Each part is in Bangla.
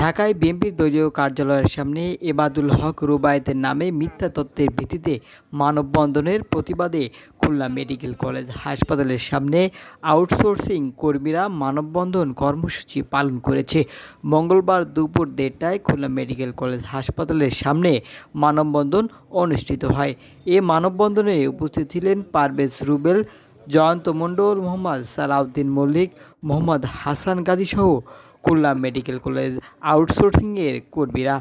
ঢাকায় বিএনপির দলীয় কার্যালয়ের সামনে এবাদুল হক রুবায়েতের নামে মিথ্যা তথ্যের ভিত্তিতে মানববন্ধনের প্রতিবাদে খুলনা মেডিকেল কলেজ হাসপাতালের সামনে আউটসোর্সিং কর্মীরা মানববন্ধন কর্মসূচি পালন করেছে। মঙ্গলবার দুপুর দেড়টায় খুলনা মেডিকেল কলেজ হাসপাতালের সামনে মানববন্ধন অনুষ্ঠিত হয়। এ মানববন্ধনে উপস্থিত ছিলেন পারভেজ রুবেল, জয়ন্ত মণ্ডল, মোহাম্মদ সালাউদ্দিন মল্লিক, মোহাম্মদ হাসান গাজী সহ খুলনা মেডিকেল কলেজ আউটসোর্সিংয়ের কর্মীরা।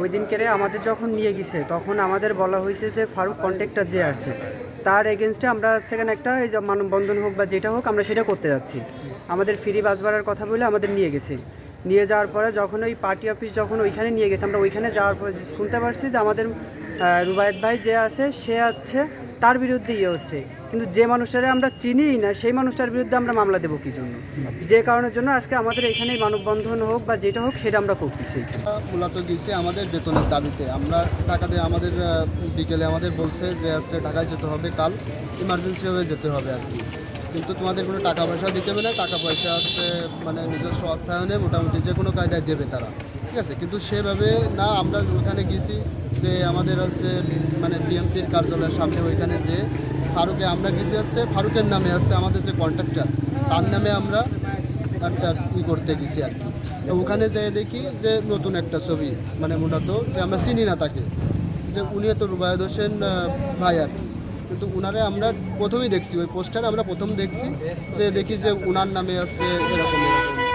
ওই দিনকে আমাদের যখন নিয়ে গেছে, তখন আমাদের বলা হয়েছে যে ফারুক কন্ট্রাক্টর যে আছে তার এগেনস্টে আমরা সেখানে একটা এই যে মানববন্ধন হোক বা যেটা হোক আমরা সেটা করতে যাচ্ছি। আমাদের ফ্রি বাস ভাড়ার কথা বলে আমাদের নিয়ে গেছে। নিয়ে যাওয়ার পরে যখন ওই পার্টি অফিস যখন ওইখানে নিয়ে গেছে, আমরা ওইখানে যাওয়ার পরে শুনতে পারছি যে আমাদের রুবায়েত ভাই যে আছে, সে আছে, তার বিরুদ্ধে ইয়ে হচ্ছে। কিন্তু যে মানুষটারে আমরা চিনিই না, সেই মানুষটার বিরুদ্ধে আমরা মামলা দেবো কি জন্য? যে কারণের জন্য আজকে আমাদের এখানে মানববন্ধন হোক বা যেটা হোক, সেটা আমরা করতেছি মূলত গেছি আমাদের বেতনের দাবিতে। আমরা টাকা দিয়ে আমাদের বিকেলে আমাদের বলছে যে আসছে ঢাকায় যেতে হবে, কাল ইমার্জেন্সি হয়ে যেতে হবে আর কি। কিন্তু তোমাদের কোনো টাকা পয়সা দিতে হবে না, টাকা পয়সা আসছে মানে নিজস্ব অর্থায়নে মোটামুটি যে কোনো কায়দায় দেবে তারা। ঠিক আছে? কিন্তু সেভাবে না, আমরা ওখানে গেছি যে আমাদের হচ্ছে মানে বিএমপির কার্যালয়ের সামনে ওইখানে যে ফারুকে, আমরা গেছি আসছে? ফারুকের নামে আসছে আমাদের যে কন্ট্রাক্টর তার নামে আমরা একটা ই করতে গেছি আর কি। ওখানে যেয়ে দেখি যে নতুন একটা ছবি মানে মূলত যে আমরা চিনি না তাকে, যে উনি তো রুবায়দ হোসেন ভাই আর কি। কিন্তু উনারে আমরা প্রথমেই দেখছি, ওই পোস্টারে আমরা প্রথম দেখছি, যে দেখি যে উনার নামে আসছে এরকম এরকম।